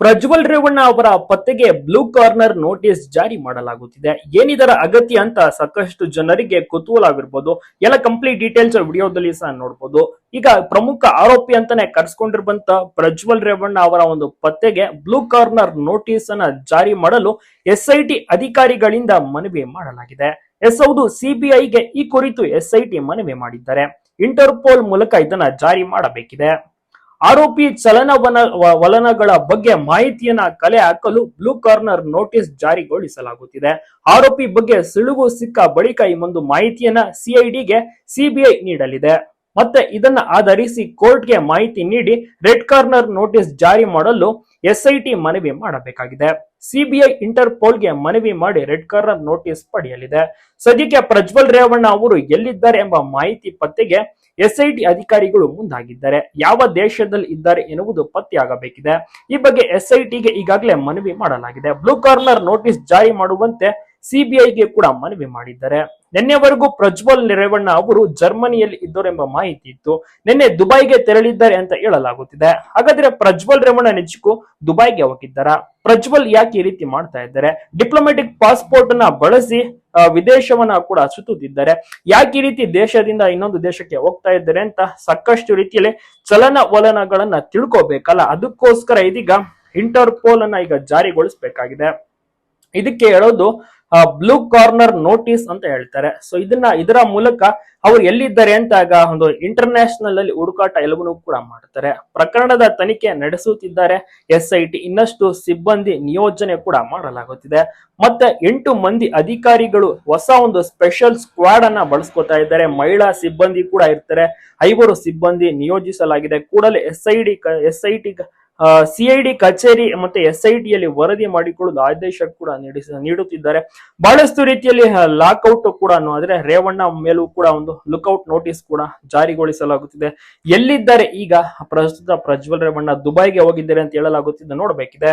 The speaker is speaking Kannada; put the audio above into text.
ಪ್ರಜ್ವಲ್ ರೇವಣ್ಣ ಅವರ ಪತ್ತೆಗೆ ಬ್ಲೂ ಕಾರ್ನರ್ ನೋಟಿಸ್ ಜಾರಿ ಮಾಡಲಾಗುತ್ತಿದೆ. ಏನಿದರ ಅಗತ್ಯ ಅಂತ ಸಾಕಷ್ಟು ಜನರಿಗೆ ಕುತೂಹಲವಿರ್ಬೋದು. ಎಲ್ಲ ಕಂಪ್ಲೀಟ್ ಡೀಟೇಲ್ಸ್ ವಿಡಿಯೋದಲ್ಲಿ ಸಹ ನೋಡ್ಬೋದು. ಈಗ ಪ್ರಮುಖ ಆರೋಪಿ ಅಂತಾನೆ ಕರ್ಸ್ಕೊಂಡಿರುವಂತ ಪ್ರಜ್ವಲ್ ರೇವಣ್ಣ ಅವರ ಒಂದು ಪತ್ತೆಗೆ ಬ್ಲೂ ಕಾರ್ನರ್ ನೋಟಿಸ್ ಅನ್ನ ಜಾರಿ ಮಾಡಲು ಎಸ್ಐಟಿ ಅಧಿಕಾರಿಗಳಿಂದ ಮನವಿ ಮಾಡಲಾಗಿದೆ. ಎಸ್ ಹೌದು, ಸಿಬಿಐಗೆ ಈ ಕುರಿತು ಎಸ್ಐಟಿ ಮನವಿ ಮಾಡಿದ್ದಾರೆ. ಇಂಟರ್ಪೋಲ್ ಮೂಲಕ ಇದನ್ನ ಜಾರಿ ಮಾಡಬೇಕಿದೆ. ಆರೋಪಿ ಚಲನವನ ವಲನಗಳ ಬಗ್ಗೆ ಮಾಹಿತಿಯನ್ನ ಕಲೆ ಹಾಕಲು ಬ್ಲೂ ಕಾರ್ನರ್ ನೋಟಿಸ್ ಜಾರಿಗೊಳಿಸಲಾಗುತ್ತಿದೆ. ಆರೋಪಿ ಬಗ್ಗೆ ಸುಳಿವು ಸಿಕ್ಕ ಬಳಿಕ ಈ ಒಂದು ಮಾಹಿತಿಯನ್ನ ಸಿಐಡಿಗೆ ಸಿಬಿಐ ನೀಡಲಿದೆ. ಮತ್ತೆ ಇದನ್ನ ಆಧರಿಸಿ ಕೋರ್ಟ್ಗೆ ಮಾಹಿತಿ ನೀಡಿ ರೆಡ್ ಕಾರ್ನರ್ ನೋಟಿಸ್ ಜಾರಿ ಮಾಡಲು ಎಸ್ಐಟಿ ಮನವಿ ಮಾಡಬೇಕಾಗಿದೆ. ಸಿಬಿಐ ಇಂಟರ್ಪೋಲ್ಗೆ ಮನವಿ ಮಾಡಿ ರೆಡ್ ಕಾರ್ನರ್ ನೋಟಿಸ್ ಪಡೆಯಲಿದೆ. ಸದ್ಯಕ್ಕೆ ಪ್ರಜ್ವಲ್ ರೇವಣ್ಣ ಅವರು ಎಲ್ಲಿದ್ದಾರೆ ಎಂಬ ಮಾಹಿತಿ ಪತ್ತೆಗೆ ಎಸ್ಐಟಿ ಅಧಿಕಾರಿಗಳು ಮುಂದಾಗಿದ್ದಾರೆ. ಯಾವ ದೇಶದಲ್ಲಿ ಇದ್ದಾರೆ ಎನ್ನುವುದು ಪತ್ತೆಯಾಗಬೇಕಿದೆ. ಈ ಬಗ್ಗೆ ಎಸ್ಐಟಿಗೆ ಈಗಾಗಲೇ ಮನವಿ ಮಾಡಲಾಗಿದೆ. ಬ್ಲೂ ಕಾರ್ನರ್ ನೋಟಿಸ್ ಜಾರಿ ಮಾಡುವಂತೆ ಸಿಬಿಐಗೆ ಕೂಡ ಮನವಿ ಮಾಡಿದ್ದಾರೆ. ನಿನ್ನೆವರೆಗೂ ಪ್ರಜ್ವಲ್ ರೇವಣ್ಣ ಅವರು ಜರ್ಮನಿಯಲ್ಲಿ ಇದ್ದರು ಎಂಬ ಮಾಹಿತಿ ಇತ್ತು. ನಿನ್ನೆ ದುಬೈಗೆ ತೆರಳಿದ್ದಾರೆ ಅಂತ ಹೇಳಲಾಗುತ್ತಿದೆ. ಹಾಗಾದ್ರೆ ಪ್ರಜ್ವಲ್ ರೇವಣ್ಣ ನಿಜಕ್ಕೂ ದುಬೈಗೆ ಹೋಗಿದ್ದಾರಾ? ಪ್ರಜ್ವಲ್ ಯಾಕೆ ಈ ರೀತಿ ಮಾಡ್ತಾ ಇದ್ದಾರೆ? ಡಿಪ್ಲೊಮ್ಯಾಟಿಕ್ ಪಾಸ್ಪೋರ್ಟ್ ಅನ್ನ ಬಳಸಿ ವಿದೇಶವನ್ನ ಕೂಡ ಸುತ್ತುತ್ತಿದ್ದಾರೆ ಯಾಕೆ ಈ ರೀತಿ ದೇಶದಿಂದ ಇನ್ನೊಂದು ದೇಶಕ್ಕೆ ಹೋಗ್ತಾ ಇದ್ದಾರೆ ಅಂತ ಸಾಕಷ್ಟು ರೀತಿಯಲ್ಲಿ ಚಲನವಲನಗಳನ್ನ ತಿಳ್ಕೋಬೇಕಲ್ಲ. ಅದಕ್ಕೋಸ್ಕರ ಇದೀಗ ಇಂಟರ್ಪೋಲ್ ಅನ್ನ ಈಗ ಜಾರಿಗೊಳಿಸಬೇಕಾಗಿದೆ. ಇದಕ್ಕೆ ಹೇಳೋದು ಬ್ಲೂ ಕಾರ್ನರ್ ನೋಟಿಸ್ ಅಂತ ಹೇಳ್ತಾರೆ. ಸೊ ಇದನ್ನ ಇದರ ಮೂಲಕ ಅವ್ರು ಎಲ್ಲಿದ್ದಾರೆ ಅಂತ ಆಗ ಒಂದು ಇಂಟರ್ನ್ಯಾಷನಲ್ ಅಲ್ಲಿ ಹುಡುಕಾಟ ಎಲ್ಲವನ್ನೂ ಕೂಡ ಮಾಡ್ತಾರೆ. ಪ್ರಕರಣದ ತನಿಖೆ ನಡೆಸುತ್ತಿದ್ದಾರೆ. ಎಸ್ ಇನ್ನಷ್ಟು ಸಿಬ್ಬಂದಿ ನಿಯೋಜನೆ ಕೂಡ ಮಾಡಲಾಗುತ್ತಿದೆ. ಮತ್ತೆ ಎಂಟು ಮಂದಿ ಅಧಿಕಾರಿಗಳು ಹೊಸ ಒಂದು ಸ್ಪೆಷಲ್ ಸ್ಕ್ವಾಡ್ ಅನ್ನ ಬಳಸ್ಕೊತಾ ಇದ್ದಾರೆ. ಮಹಿಳಾ ಸಿಬ್ಬಂದಿ ಕೂಡ ಇರ್ತಾರೆ. ಐವರು ಸಿಬ್ಬಂದಿ ನಿಯೋಜಿಸಲಾಗಿದೆ. ಕೂಡಲೇ S I D S I T CID ಕಚೇರಿ ಮತ್ತೆ ಎಸ್ ಐ ಟಿಯಲ್ಲಿ ವರದಿ ಮಾಡಿಕೊಳ್ಳಲು ಆದೇಶ ಕೂಡ ನೀಡುತ್ತಿದ್ದಾರೆ. ಬಹಳಷ್ಟು ರೀತಿಯಲ್ಲಿ ಲಾಕ್ಔಟ್ ಕೂಡ ಆದ್ರೆ ರೇವಣ್ಣ ಮೇಲೂ ಕೂಡ ಒಂದು ಲುಕ್ಔಟ್ ನೋಟಿಸ್ ಕೂಡ ಜಾರಿಗೊಳಿಸಲಾಗುತ್ತಿದೆ. ಎಲ್ಲಿದ್ದಾರೆ ಈಗ ಪ್ರಸ್ತುತ ಪ್ರಜ್ವಲ್ ರೇವಣ್ಣ ದುಬೈಗೆ ಹೋಗಿದ್ದಾರೆ ಅಂತ ಹೇಳಲಾಗುತ್ತಿದೆ. ನೋಡ್ಬೇಕಿದೆ.